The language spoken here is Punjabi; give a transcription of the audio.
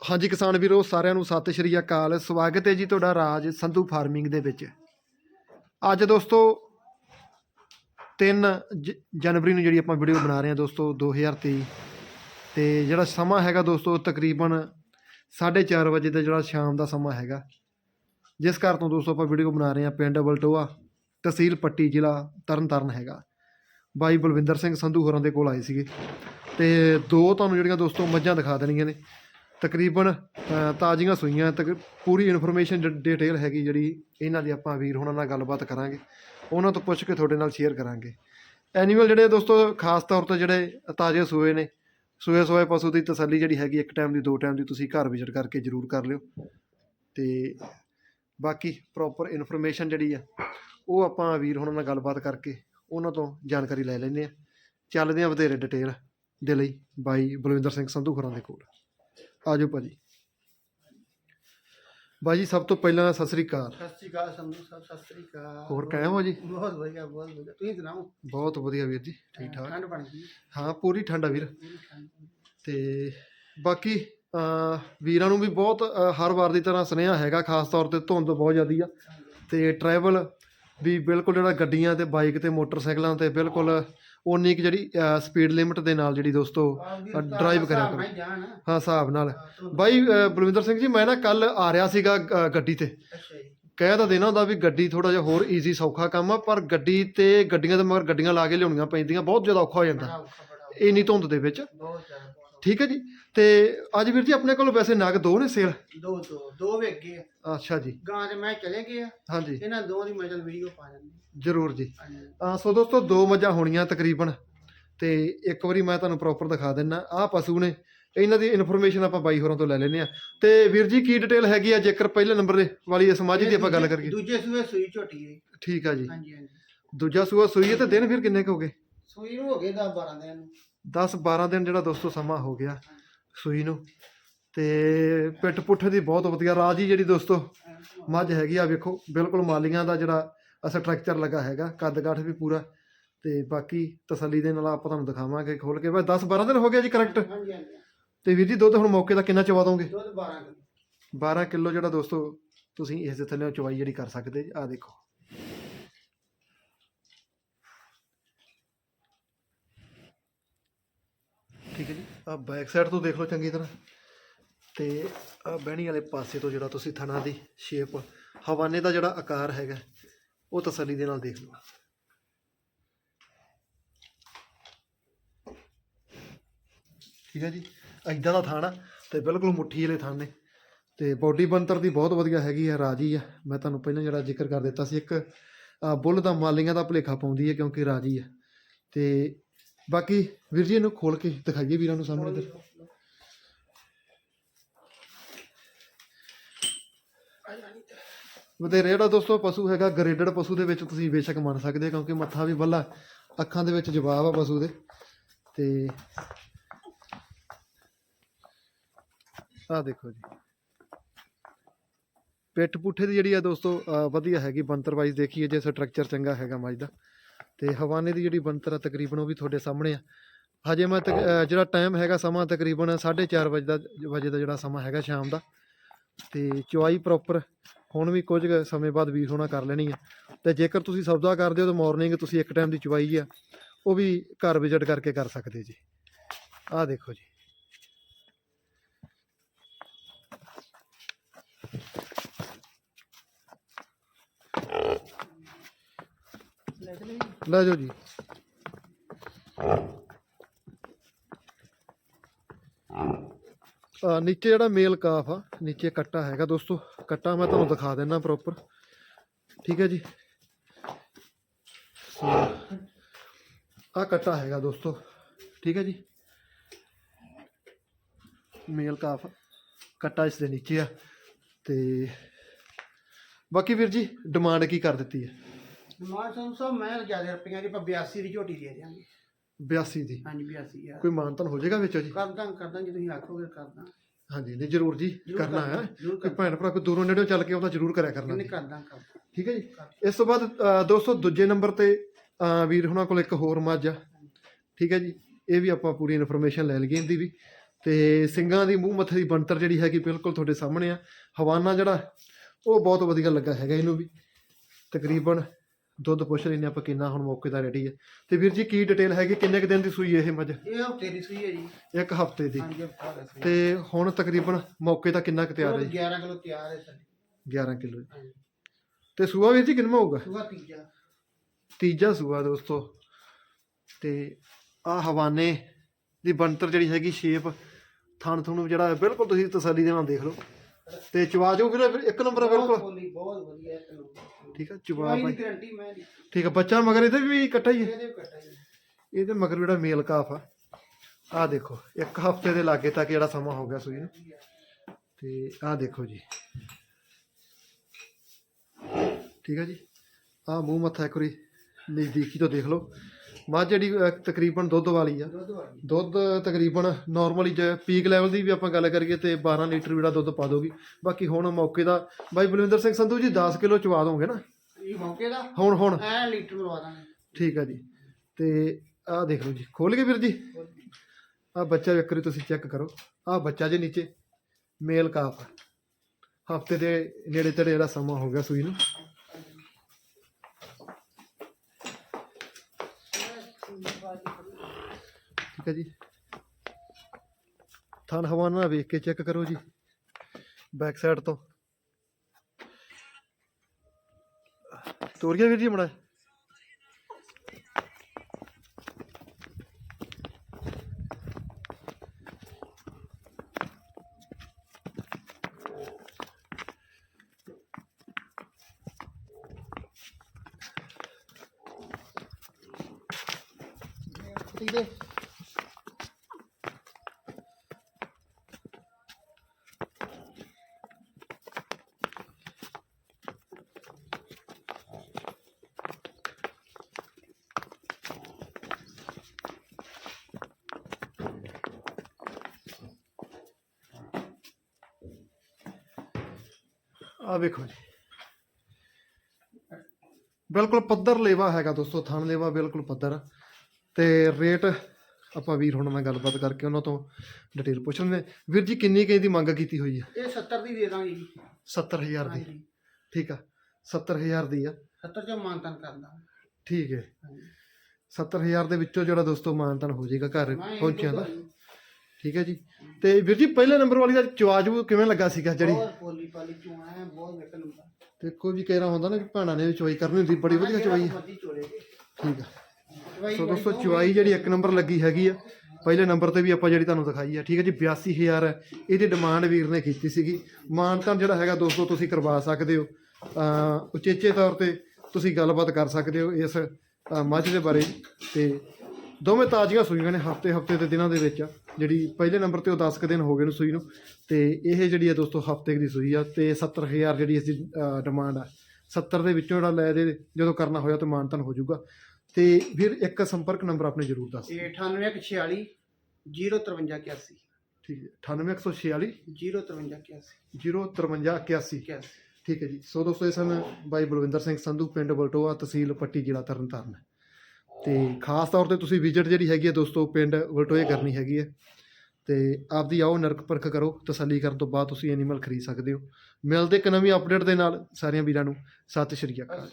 ਹਾਂਜੀ ਕਿਸਾਨ ਵੀਰੋ, ਸਾਰਿਆਂ ਨੂੰ ਸਤਿ ਸ਼੍ਰੀ ਅਕਾਲ। ਸਵਾਗਤ ਹੈ ਜੀ ਤੁਹਾਡਾ ਰਾਜ ਸੰਧੂ ਫਾਰਮਿੰਗ ਦੇ ਵਿੱਚ। ਅੱਜ ਦੋਸਤੋ 3 ਜ- ਜਨਵਰੀ ਨੂੰ ਜਿਹੜੀ ਆਪਾਂ ਵੀਡੀਓ ਬਣਾ ਰਹੇ ਹਾਂ ਦੋਸਤੋ 2023 ਤੇ ਜਿਹੜਾ ਸਮਾਂ ਹੈਗਾ ਦੋਸਤੋ, ਤਕਰੀਬਨ 4:30 ਵਜੇ ਦਾ ਜਿਹੜਾ ਸ਼ਾਮ ਦਾ ਸਮਾਂ ਹੈਗਾ। ਜਿਸ ਘਰ ਤੋਂ ਦੋਸਤੋ ਆਪਾਂ ਵੀਡੀਓ ਬਣਾ ਰਹੇ ਹਾਂ, ਪਿੰਡ ਬਲਟੋਆ, ਤਹਿਸੀਲ ਪੱਟੀ ਜ਼ਿਲ੍ਹਾ ਤਰਨਤਾਰਨ ਹੈਗਾ। ਬਾਈ ਬਲਵਿੰਦਰ ਸਿੰਘ ਸੰਧੂ ਹੋਰਾਂ ਦੇ ਕੋਲ ਆਏ ਸੀਗੇ। ਤੇ ਦੋ ਤੁਹਾਨੂੰ ਜਿਹੜੀਆਂ ਦੋਸਤੋ ਮੱਝਾਂ ਦਿਖਾ ਦੇਣੀਆਂ ਨੇ। ਤਕਰੀਬਨ ਤਾਜ਼ੀਆਂ ਸੂਈਆਂ, ਤਕ, ਪੂਰੀ ਇਨਫੋਰਮੇਸ਼ਨ ਡਿਟੇਲ ਹੈਗੀ ਜਿਹੜੀ ਇਹਨਾਂ ਦੀ ਆਪਾਂ ਵੀਰ ਹੁਣਾਂ ਨਾਲ ਗੱਲਬਾਤ ਕਰਾਂਗੇ। ਉਹਨਾਂ ਤੋਂ ਪੁੱਛ ਕੇ ਤੁਹਾਡੇ ਨਾਲ ਸ਼ੇਅਰ ਕਰਾਂਗੇ। ਐਨੀਮਲ ਜਿਹੜੇ ਦੋਸਤੋ, ਖਾਸ ਤੌਰ ਤੇ ਜਿਹੜੇ ਤਾਜ਼ੇ ਸੂਏ ਨੇ, ਸੂਏ ਸੂਏ ਪਸ਼ੂ ਦੀ ਤਸੱਲੀ ਜਿਹੜੀ ਹੈਗੀ, ਇੱਕ ਟਾਈਮ ਦੀ, ਦੋ ਟਾਈਮ ਦੀ ਤੁਸੀਂ ਘਰ ਵਿਜ਼ਿਟ ਕਰਕੇ ਜ਼ਰੂਰ ਕਰ ਲਿਓ। ਤੇ ਬਾਕੀ ਪ੍ਰੋਪਰ ਇਨਫੋਰਮੇਸ਼ਨ ਜਿਹੜੀ ਆ, ਉਹ ਆਪਾਂ ਵੀਰ ਹੁਣਾਂ ਨਾਲ ਗੱਲਬਾਤ ਕਰਕੇ ਉਹਨਾਂ ਤੋਂ ਜਾਣਕਾਰੀ ਲੈ ਲੈਂਦੇ ਆ। ਚੱਲਦੇ ਆ ਵਧੇਰੇ ਡਿਟੇਲ ਦੇ ਲਈ ਬਾਈ ਬਲਵਿੰਦਰ ਸਿੰਘ ਸੰਧੂ ਖੁਰਾਂ ਦੇ ਕੋਲ। ਆਜੋ ਭਾਜੀ। ਬਾਜੀ ਸਭ ਤੋਂ ਪਹਿਲਾਂ ਸਤਿ ਸ੍ਰੀ ਅਕਾਲ। ਸਤਿ ਸ਼੍ਰੀ ਅਕਾਲ ਸੰਧੂ ਸਾਹਿਬ ਸਤਿ ਸ਼੍ਰੀ ਅਕਾਲ। ਹੋਰ ਕਾਇਮ ਹੋ ਜੀ? ਬਹੁਤ ਵਧੀਆ ਬਹੁਤ ਵਧੀਆ। ਤੁਸੀਂ ਸੁਣਾਓ? ਬਹੁਤ ਵਧੀਆ ਵੀਰ ਜੀ ਠੀਕ ਠਾਕ। ਠੰਡ ਬਣ ਗਈ। ਹਾਂ ਪੂਰੀ ਠੰਡਾ ਵੀਰ। ਪੂਰੀ ਠੰਡ ਤੇ ਬਾਕੀ ਅਹ, ਵੀਰਾਂ ਨੂੰ ਵੀ ਬਹੁਤ ਅਹ, ਹਰ ਵਾਰ ਦੀ ਤਰ੍ਹਾਂ ਸੁਨੇਹਾ ਹੈਗਾ ਖਾਸ ਤੌਰ ਤੇ ਧੁੰਦ ਬਹੁਤ ਜ਼ਿਆਦੀ ਆ। ਤੇ ਟਰੈਵਲ ਵੀ ਬਿਲਕੁਲ ਜਿਹੜਾ ਗੱਡੀਆਂ ਤੇ ਬਾਈਕ ਤੇ ਮੋਟਰਸਾਈਕਲਾਂ ਤੇ ਬਿਲਕੁਲ ਉਨੀ ਕੁ ਜਿਹੜੀ ਸਪੀਡ ਲਿਮਟ ਦੇ ਨਾਲ ਜਿਹੜੀ ਦੋਸਤੋ ਡਰਾਈਵ ਕਰਿਆ ਕਰੋ। ਹਾਂ ਹਿਸਾਬ ਨਾਲ। ਬਾਈ ਬਲਵਿੰਦਰ ਸਿੰਘ ਜੀ ਮੈਂ ਨਾ ਕੱਲ ਆ ਰਿਹਾ ਸੀਗਾ ਗੱਡੀ ਤੇ। ਕਹਿ ਤਾਂ ਦੇਣਾ ਹੁੰਦਾ ਵੀ ਗੱਡੀ ਥੋੜਾ ਜਿਹਾ ਹੋਰ ਈਜ਼ੀ ਸੌਖਾ ਕੰਮ ਆ ਪਰ ਗੱਡੀ ਤੇ ਗੱਡੀਆਂ ਦੇ ਮਗਰ ਗੱਡੀਆਂ ਲਾ ਕੇ ਲਿਆਉਣੀਆਂ ਪੈਂਦੀਆਂ ਬਹੁਤ ਜ਼ਿਆਦਾ ਔਖਾ ਹੋ ਜਾਂਦਾ। ਔਖਾ। ਇੰਨੀ ਧੁੰਦ ਦੇ ਵਿੱਚ। ਠੀਕ ਹੈ ਜੀ। ਤੇ ਅੱਜ ਵੀਰ ਜੀ ਆਪਣੇ ਕੋਲ ਵੈਸੇ ਨਗ ਦੋ ਨੇ ਸੇਲ? ਦੋ ਦੋ ਦੋ ਵੇਖ ਗਏ ਅੱਛਾ ਜੀ। ਗਾਂ ਤੇ ਮੈਂ ਚਲੇ ਗਿਆ ਹਾਂਜੀ। ਇਹਨਾਂ ਦੋ ਦੀ ਮਜਲ ਵੀਡੀਓ ਪਾ ਦਿੰਦੇ ਜਰੂਰ ਜੀ। ਹਾਂਜੀ। ਆ ਸੋ ਦੋਸਤੋ ਦੋ ਮੱਝਾਂ ਹੋਣੀਆਂ ਤਕਰੀਬਨ। ਤੇ ਇੱਕ ਵਾਰੀ ਮੈਂ ਤੁਹਾਨੂੰ ਪ੍ਰੋਪਰ ਦਿਖਾ ਦਿੰਨਾ। ਆਹ ਪਸ਼ੂ ਨੇ ਇਹਨਾਂ ਦੀ ਇਨਫੋਰਮੇਸ਼ਨ ਆਪਾਂ ਬਾਈ ਹੋਰਾਂ ਤੋਂ ਲੈ ਲੈਨੇ ਆ। ਤੇ ਵੀਰ ਜੀ ਕੀ ਡਿਟੇਲ ਹੈਗੀ ਆ ਜੇਕਰ ਪਹਿਲੇ ਨੰਬਰ ਦੇ ਵਾਲੀ ਇਸ ਮਾਝੀ ਦੀ ਆਪਾਂ ਗੱਲ ਕਰੀਏ? ਦੂਜੇ ਸੂਏ ਸੂਈ ਝੋਟੀ ਹੈ ਠੀਕ ਆ ਜੀ। ਹਾਂਜੀ ਹਾਂਜੀ। ਦੂਜਾ ਸੂਆ ਸੂਈ ਹੈ ਤੇ ਦਿਨ ਫਿਰ ਕਿੰਨੇ ਕੁ ਹੋ ਗਏ? ਸੂਈ ਨੂੰ ਹੋ ਗਏ 10 12 ਦਿਨ। ਨੂੰ 10 12 ਦਿਨ ਜਿਹੜਾ ਦੋਸਤੋ ਸਮਾਂ ਹੋ ਗਿਆ ਸੂਈ ਨੂੰ। ਤੇ ਪਿੱਠ ਪੁੱਠ ਦੀ ਬਹੁਤ ਵਧੀਆ ਰਾਜੀ ਜਿਹੜੀ ਦੋਸਤੋ ਮੱਝ ਹੈਗੀ ਆ ਵੇਖੋ ਬਿਲਕੁਲ ਮਾਲੀਆਂ ਦਾ ਜਿਹੜਾ ਸਟਰਕਚਰ ਲੱਗਾ ਹੈਗਾ ਕੱਦ ਕਾਠ ਵੀ ਪੂਰਾ। ਤੇ ਬਾਕੀ ਤਸੱਲੀ ਦੇ ਨਾਲ ਆਪਾਂ ਤੁਹਾਨੂੰ ਦਿਖਾਵਾਂਗੇ ਖੋਲ ਕੇ। ਬਸ 10 12 ਦਿਨ ਹੋ ਗਿਆ ਜੀ ਕਰੈਕਟ ਹਾਂਜੀ ਹਾਂਜੀ ਤੇ ਵੀਰ ਜੀ ਦੁੱਧ ਹੁਣ ਮੌਕੇ ਦਾ ਕਿੰਨਾ ਚਵਾ ਦੋਗੇ? ਦੁੱਧ 12 ਕਿਲੋ। 12 ਕਿਲੋ ਜਿਹੜਾ ਦੋਸਤੋ ਤੁਸੀਂ ਇਸ ਦੇ ਥੱਲੇ ਚਵਾਈ ਜਿਹੜੀ ਕਰ ਸਕਦੇ। ਆ ਦੇਖੋ। ਠੀਕ ਹੈ ਜੀ। ਆ ਬੈਕ ਸਾਈਡ ਤੋਂ ਦੇਖ ਲਓ ਚੰਗੀ ਤਰ੍ਹਾਂ। ਤੇ ਆ ਬਹਿਣੀ ਵਾਲੇ ਪਾਸੇ ਤੋਂ ਜਿਹੜਾ ਤੁਸੀਂ ਥਣਾ ਦੀ ਸ਼ੇਪ ਹਵਾਨੇ ਦਾ ਜਿਹੜਾ ਆਕਾਰ ਹੈਗਾ, ਉਹ ਤਸੱਲੀ ਦੇ ਨਾਲ ਦੇਖ ਲਓ। ਠੀਕ ਹੈ ਜੀ। ਐਦਾਂ ਦਾ ਥਾਣਾ ਤੇ ਬਿਲਕੁਲ ਮੁੱਠੀ ਵਾਲੇ ਥਾਂ ਨੇ। ਤੇ ਬੋਡੀ ਬੰਤਰ ਦੀ ਬਹੁਤ ਵਧੀਆ ਹੈਗੀ ਆ, ਰਾਜੀ ਆ। ਮੈਂ ਤੁਹਾਨੂੰ ਪਹਿਲਾਂ ਜਿਹੜਾ ਜ਼ਿਕਰ ਕਰ ਦਿੱਤਾ ਸੀ, ਇੱਕ ਬੁੱਲ ਦਾ ਮਾਲੀਆਂ ਦਾ ਭੁਲੇਖਾ ਪਾਉਂਦੀ ਹੈ ਕਿਉਂਕਿ ਰਾਜੀ ਆ। ਤੇ ਬਾਕੀ ਵੀਰ ਜੀ ਇਹਨੂੰ ਖੋਲ ਕੇ ਦਿਖਾਈਏ ਵੀਰਾਂ ਨੂੰ ਸਾਹਮਣੇ ਇੱਧਰ। ਵਧੇਰੇ ਜਿਹੜਾ ਦੋਸਤੋ ਪਸ਼ੂ ਹੈਗਾ ਗ੍ਰੇਡਡ ਪਸ਼ੂ ਦੇ ਵਿੱਚ ਤੁਸੀਂ ਬੇਸ਼ੱਕ ਮੰਨ ਸਕਦੇ ਹੋ, ਕਿਉਂਕਿ ਮੱਥਾ ਵੀ ਬੱਲਾ ਅੱਖਾਂ ਦੇ ਵਿੱਚ ਜਵਾਬ ਆ ਪਸ਼ੂ ਦੇ। ਤੇ ਆਹ ਦੇਖੋ ਜੀ। ਪਿੱਠ ਪੁੱਠੇ ਦੀ ਜਿਹੜੀ ਆ ਦੋਸਤੋ, ਅਹ ਵਧੀਆ ਹੈਗੀ ਬੰਤਰ ਵਾਈਜ਼ ਦੇਖੀਏ ਜੇ ਸਟਰਕਚਰ ਚੰਗਾ ਹੈਗਾ ਮੱਝ ਦਾ। ਤੇ ਹਵਾਨੇ ਦੀ ਜਿਹੜੀ ਬਣਤਰ ਆ ਤਕਰੀਬਨ ਉਹ ਵੀ ਤੁਹਾਡੇ ਸਾਹਮਣੇ ਆ। ਹਜੇ ਮੈਂ ਤਕ- ਅਹ ਜਿਹੜਾ ਟਾਈਮ ਹੈਗਾ ਸਮਾਂ ਤਕਰੀਬਨ 4:30 ਵਜੇ ਦਾ ਵਜੇ ਦਾ ਜਿਹੜਾ ਸਮਾਂ ਹੈਗਾ ਸ਼ਾਮ ਦਾ। ਤੇ ਚੁਆਈ ਪ੍ਰੋਪਰ ਹੁਣ ਵੀ ਕੁਝ ਕੁ ਸਮੇਂ ਬਾਅਦ ਵੀਰ ਹੋਣਾ ਕਰ ਲੈਣੀ ਆ। ਤੇ ਜੇਕਰ ਤੁਸੀਂ ਸੌਦਾ ਕਰਦੇ ਹੋ ਤਾਂ ਮਾਰਨਿੰਗ ਤੁਸੀਂ ਇੱਕ ਟਾਈਮ ਦੀ ਚੁਆਈ ਆ। ਉਹ ਵੀ ਘਰ ਵਿਜ਼ਿਟ ਕਰਕੇ ਕਰ ਸਕਦੇ ਜੀ। ਆਹ ਦੇਖੋ ਜੀ। ਲੈ ਜਾਓ ਜੀ। ਆ, ਨੀਚੇ ਜਿਹੜਾ ਮੇਲ ਕਾਫ ਆ, ਨੀਚੇ ਕੱਟਾ ਹੈਗਾ ਦੋਸਤੋ। ਕੱਟਾ ਮੈਂ ਤੁਹਾਨੂੰ ਦਿਖਾ ਦਿੰਦਾ ਪ੍ਰੋਪਰ ਠੀਕ ਹੈ ਜੀ। ਆ ਕੱਟਾ ਹੈਗਾ ਦੋਸਤੋ। ਠੀਕ ਹੈ ਜੀ। ਮੇਲ ਕਾਫ ਕੱਟਾ ਇਸ ਦੇ ਨੀਚੇ ਆ। ਤੇ ਬਾਕੀ ਵੀਰ ਜੀ ਡਿਮਾਂਡ ਕੀ ਕਰ ਦਿੱਤੀ ਹੈ? ਮਾਨ ਸੰਧੂ ਸਾਹਿਬ ਮੈਂ ਰੁਪਈਆਂ ਦੀ ਆਪਾਂ 82 ਦੀ ਝੋਟੀ ਦੇ ਦਿਆਂਗੇ। 82 ਦੀ? ਹਾਂਜੀ 82 ਯਾਰ। ਕੋਈ ਮਾਨਤਨ ਹੋ ਜਾਏਗਾ ਵਿੱਚ ਜੀ? ਕਰਦਾ ਕਰਦਾ ਜੇ ਤੁਸੀਂ ਆਖੋਗੇ ਕਰਦਾ ਹਾਂਜੀ ਨਹੀਂ ਜ਼ਰੂਰ ਜੀ ਜ਼ਰੂਰ ਕਰਨਾ ਕਰਨਾ, ਹੈ। ਜ਼ਰੂਰ ਕੋਈ ਕਰਨਾ। ਭੈਣ ਭਰਾ ਕੋਈ ਦੂਰੋਂ ਨੇੜਿਓਂ ਚੱਲ ਕੇ ਆਉਂਦਾ ਜ਼ਰੂਰ ਕਰਿਆ ਕਰਨਾ ਕਿੰਨੇ ਜੀ। ਕਰਦਾ ਕਰਦਾ ਠੀਕ ਹੈ ਜੀ? ਇਸ ਤੋਂ ਬਾਅਦ ਅ, ਦੋਸਤੋ ਦੂਜੇ ਨੰਬਰ ਤੇ ਅ, ਵੀਰ ਹੁਣਾਂ ਕੋਲ ਇੱਕ ਹੋਰ ਮੱਝ ਆ। ਠੀਕ ਹੈ ਜੀ? ਇਹ ਵੀ ਆਪਾਂ ਪੂਰੀ ਇਨਫੋਰਮੇਸ਼ਨ ਲੈ ਲਈਏ ਇਹਦੀ ਵੀ। ਤੇ ਸਿੰਘਾਂ ਦੀ ਮੂੰਹ ਮੱਥੇ ਦੀ ਬਣਤਰ ਜਿਹੜੀ ਹੈਗੀ ਬਿਲਕੁਲ ਤੁਹਾਡੇ ਸਾਹਮਣੇ ਆ। ਹਵਾਨਾ ਜਿਹੜਾ ਉਹ ਬਹੁਤ ਵਧੀਆ ਲੱਗਾ ਹੈਗਾ ਇਹਨੂੰ ਵੀ। ਤਕਰੀਬਨ ਦੁੱਧ ਪੁੱਛ ਲੈਨੇ ਆਪਾਂ ਕਿੰਨਾ ਹੁਣ ਮੌਕੇ ਦਾ ਰੈਡੀ ਹੈ ਤੇ ਵੀਰ ਜੀ ਕੀ ਡਿਟੇਲ ਹੈਗੀ? ਕਿੰਨੇ ਕੁ ਦਿਨ ਦੀ ਸੂਈ ਇਹ ਮੱਝ? ਇਹ ਹਫ਼ਤੇ ਦੀ ਸੂਈ ਹੈ ਜੀ। ਇੱਕ ਹਫ਼ਤੇ ਦੀ। ਹਾਂਜੀ ਹਫਤਾ ਦਾ ਸੂਈ। ਤੇ ਹੁਣ ਤਕਰੀਬਨ ਮੌਕੇ ਦਾ ਕਿੰਨਾ ਕੁ ਤਿਆਰ ਹੈ ਜੀ? 11 ਕਿਲੋ ਤਿਆਰ ਹੈ ਸਾਡੀ। 11 ਕਿਲੋ। ਹਾਂਜੀ। ਤੇ ਸੂਆ ਵੀਰ ਜੀ ਕਿੰਨਾ ਹੋਊਗਾ? ਸੂਆ ਤੀਜਾ। ਤੀਜਾ ਸੂਆ ਦੋਸਤੋ। ਤੇ ਆ ਹਵਾਨੇ ਦੀ ਬਣਤਰ ਜਿਹੜੀ ਹੈਗੀ ਸ਼ੇਪ ਥਣ ਥੁਣ ਜਿਹੜਾ ਬਿਲਕੁਲ ਤੁਸੀਂ ਤਸੱਲੀ ਦੇ ਨਾਲ ਦੇਖ ਲਓ। ਤੇ ਚਵਾਜੋ ਵੀਰੇ ਇੱਕ ਨੰਬਰ ਆ ਬਿਲਕੁਲ। ਬੋਲੀ ਬਹੁਤ ਵਧੀਆ ਇੱਕ ਨੰਬਰ। ਠੀਕ ਆ ਚਵਾ ਦੀ ਭਾਈ। ਗਰੰਟੀ ਮੈਂ ਦੀ ਠੀਕ ਆ ਬੱਚਾ ਮਗਰ ਇਹਦੇ ਵੀ ਇਕੱਠਾ ਹੀ ਹੈ। ਇਹਦੇ ਵੀ ਕੱਟਾ ਜੀ ਇਹਦੇ ਮਗਰ ਜਿਹੜਾ ਮੇਲ ਕਾਫ ਆ ਆ ਦੇਖੋ ਇੱਕ ਹਫ਼ਤੇ ਦੇ ਲਾਗੇ ਤੱਕ ਜਿਹੜਾ ਸਮਾਂ ਹੋ ਗਿਆ ਸੂਈ ਨੂੰ। ਤੇ ਆ ਦੇਖੋ ਜੀ। ਠੀਕ ਆ ਜੀ। ਆ ਮੂੰਹ ਮੱਥਾ ਇੱਕ ਵਾਰੀ ਨਜ਼ਦੀਕੀ ਤੋਂ ਦੇਖ ਲਓ। ਮੱਝ ਜਿਹੜੀ ਅਹ, ਤਕਰੀਬਨ ਦੁੱਧ ਵਾਲੀ ਆ। ਦੁੱਧ ਵਾਲੀ। ਦੁੱਧ ਤਕਰੀਬਨ ਨਾਰਮਲੀ ਜੇ ਪੀਕ ਲੈਵਲ ਦੀ ਵੀ ਆਪਾਂ ਗੱਲ ਕਰੀਏ ਤੇ 12 ਲੀਟਰ ਜਿਹੜਾ ਦੁੱਧ ਪਾ ਦੋਗੀ ਬਾਕੀ ਹੁਣ ਮੌਕੇ ਦਾ ਬਾਈ ਬਲਵਿੰਦਰ ਸਿੰਘ ਸੰਧੂ ਜੀ 10 ਕਿਲੋ ਚਵਾ ਦੋਗੇ ਨਾ? ਇਹ ਮੌਕੇ ਦਾ? ਹੁਣ ਹੁਣ। ਐ ਲੀਟਰ ਲਵਾ ਦਾਂਗੇ। ਠੀਕ ਆ ਜੀ। ਤੇ ਆਹ ਦੇਖ ਲਓ ਜੀ ਖੋਲ ਕੇ ਵੀਰ ਜੀ? ਆ ਬੱਚਾ ਵਾਰੀ ਤੁਸੀਂ ਚੈੱਕ ਕਰੋ। ਆ ਬੱਚਾ ਜੇ ਨੀਚੇ ਮੇਲ ਕਾਫ ਹਫ਼ਤੇ ਦੇ ਨੇੜੇ ਤੇੜੇ ਜਿਹੜਾ ਸਮਾਂ ਹੋ ਗਿਆ ਸੂਈ ਨੂੰ। ਠੀਕ ਹੈ ਜੀ। ਥਣ ਹਵਾਨਾ ਵੇਖ ਕੇ ਚੈੱਕ ਕਰੋ ਜੀ ਬੈਕ ਸਾਈਡ ਤੋਂ। ਤੋਰੀਆ ਵੀਰ ਜੀ ਮੜਾ ਠੀਕ ਹੈ ਆ ਵੇਖੋ ਜੀ ਬਿਲਕੁਲ ਪੱਧਰ ਲੇਵਾ ਹੈਗਾ ਦੋਸਤੋ ਥਣ ਲੇਵਾ ਬਿਲਕੁਲ ਪੱਧਰ ਆ। ਤੇ ਰੇਟ ਆਪਾਂ ਵੀਰ ਹੁਣ ਨਾਲ ਗੱਲਬਾਤ ਕਰਕੇ ਉਹਨਾਂ ਤੋਂ ਡਿਟੇਲ ਪੁੱਛ ਲੈਂਦੇ ਵੀਰ ਜੀ ਕਿੰਨੀ ਕੁ ਦੀ ਮੰਗ ਕੀਤੀ ਹੋਈ ਹੈ? ਇਹ 70 ਦੀ ਦੇ ਦਾਂਗੇ ਜੀ। 70000 ਦੀ। ਹਾਂਜੀ। ਠੀਕ ਆ 70000 ਦੀ ਆ। 70 ਚੋਂ ਮਾਨਤਨ ਕਰਦਾ ਠੀਕ ਹੈ। ਹਾਂਜੀ। 70000 ਦੇ ਵਿੱਚੋਂ ਜਿਹੜਾ ਦੋਸਤੋ ਮਾਨਤਨ ਹੋ ਜਾਏਗਾ ਘਰ ਪਹੁੰਚਿਆ ਦਾ। ਠੀਕ ਹੈ ਜੀ। ਤੇ ਵੀਰ ਜੀ ਪਹਿਲੇ ਨੰਬਰ ਵਾਲੀ ਦਾ ਚਵਾਜੂ ਕਿਵੇਂ ਲੱਗਾ ਸੀਗਾ ਜਿਹੜੀ? ਬਹੁਤ ਪੋਲੀ ਪਾਲੀ ਚੂਣਾ ਹੈ ਬਹੁਤ ਵੇਖਣ ਨੂੰ ਕੋਈ ਵੀ ਕਹਿਣਾ ਹੁੰਦਾ ਨਾ ਕਿ ਭੈਣਾਂ ਨੇ ਵੀ ਚਵਾਈ ਕਰਨੀ ਹੁੰਦੀ ਬੜੀ ਵਧੀਆ ਚੋਲੇ ਠੀਕ ਆ। ਸੋ ਦੋਸਤੋ ਚੁਆਈ ਜਿਹੜੀ ਇੱਕ ਨੰਬਰ ਲੱਗੀ ਹੈਗੀ ਆ। ਪਹਿਲੇ ਨੰਬਰ ਤੇ ਵੀ ਆਪਾਂ ਜਿਹੜੀ ਤੁਹਾਨੂੰ ਦਿਖਾਈ ਆ ਠੀਕ ਹੈ ਜੀ? 82000 ਹੈ ਇਹਦੀ ਡਿਮਾਂਡ ਵੀਰ ਨੇ ਕੀਤੀ ਸੀਗੀ। ਮਾਨਤਾਨ ਜਿਹੜਾ ਹੈਗਾ ਦੋਸਤੋ ਤੁਸੀਂ ਕਰਵਾ ਸਕਦੇ ਹੋ। ਉਚੇਚੇ ਤੌਰ ਤੇ ਤੁਸੀਂ ਗੱਲਬਾਤ ਕਰ ਸਕਦੇ ਹੋ ਇਸ ਮੱਝ ਦੇ ਬਾਰੇ। ਤੇ ਦੋਵੇਂ ਤਾਜ਼ੀਆਂ ਸੂਈਆਂ ਨੇ ਹਫ਼ਤੇ ਹਫ਼ਤੇ ਦੇ ਦਿਨਾਂ ਦੇ ਵਿੱਚ। ਜਿਹੜੀ ਪਹਿਲੇ ਨੰਬਰ ਤੇ ਉਹ 10 ਕੁ ਦਿਨ ਹੋ ਗਏ ਨੂੰ ਸੂਈ ਨੂੰ। ਤੇ ਇਹ ਜਿਹੜੀ ਆ ਦੋਸਤੋ ਹਫ਼ਤੇ ਦੀ ਸੂਈ ਆ ਤੇ 70000 ਜਿਹੜੀ ਇਸ ਦੀ ਡਿਮਾਂਡ ਆ। 70 ਦੇ ਵਿੱਚੋਂ ਜਿਹੜਾ ਲੈ ਦੇ ਜਦੋਂ ਕਰਨਾ ਹੋਇਆ ਤਾਂ ਮਾਨਤਾਨ ਹੋ ਜਾਊਗਾ। ਤੇ ਫਿਰ ਇੱਕ ਸੰਪਰਕ ਨੰਬਰ ਆਪਣੇ ਜ਼ਰੂਰ ਦੱਸ ਇਹ 9846 05381 ਠੀਕ ਹੈ 98146 05381 05381 81 ਠੀਕ ਹੈ ਜੀ। ਸੋ ਦੋਸਤੋ ਇਹ ਸਨ ਬਾਈ ਬਲਵਿੰਦਰ ਸਿੰਘ ਸੰਧੂ ਪਿੰਡ ਬਲਟੋਆ ਤਹਿਸੀਲ ਪੱਟੀ ਜ਼ਿਲ੍ਹਾ ਤਰਨਤਾਰਨ। ਤੇ ਖਾਸ ਤੌਰ ਤੇ ਤੁਸੀਂ ਵਿਜ਼ਿਟ ਜਿਹੜੀ ਹੈਗੀ ਹੈ ਦੋਸਤੋ ਪਿੰਡ ਬਲਟੋਏ ਕਰਨੀ ਹੈਗੀ ਹੈ। ਤੇ ਆਪਦੀ ਆਓ ਨਰਕ ਪਰਖ ਕਰੋ ਤਸੱਲੀ ਕਰਨ ਤੋਂ ਬਾਅਦ ਤੁਸੀਂ ਐਨੀਮਲ ਖਰੀਦ ਸਕਦੇ ਹੋ। ਮਿਲਦੇ ਇੱਕ ਨਵੀਂ ਅਪਡੇਟ ਦੇ ਨਾਲ ਸਾਰਿਆਂ ਵੀਰਾਂ ਨੂੰ। ਸਤਿ ਸ੍ਰੀ ਅਕਾਲ।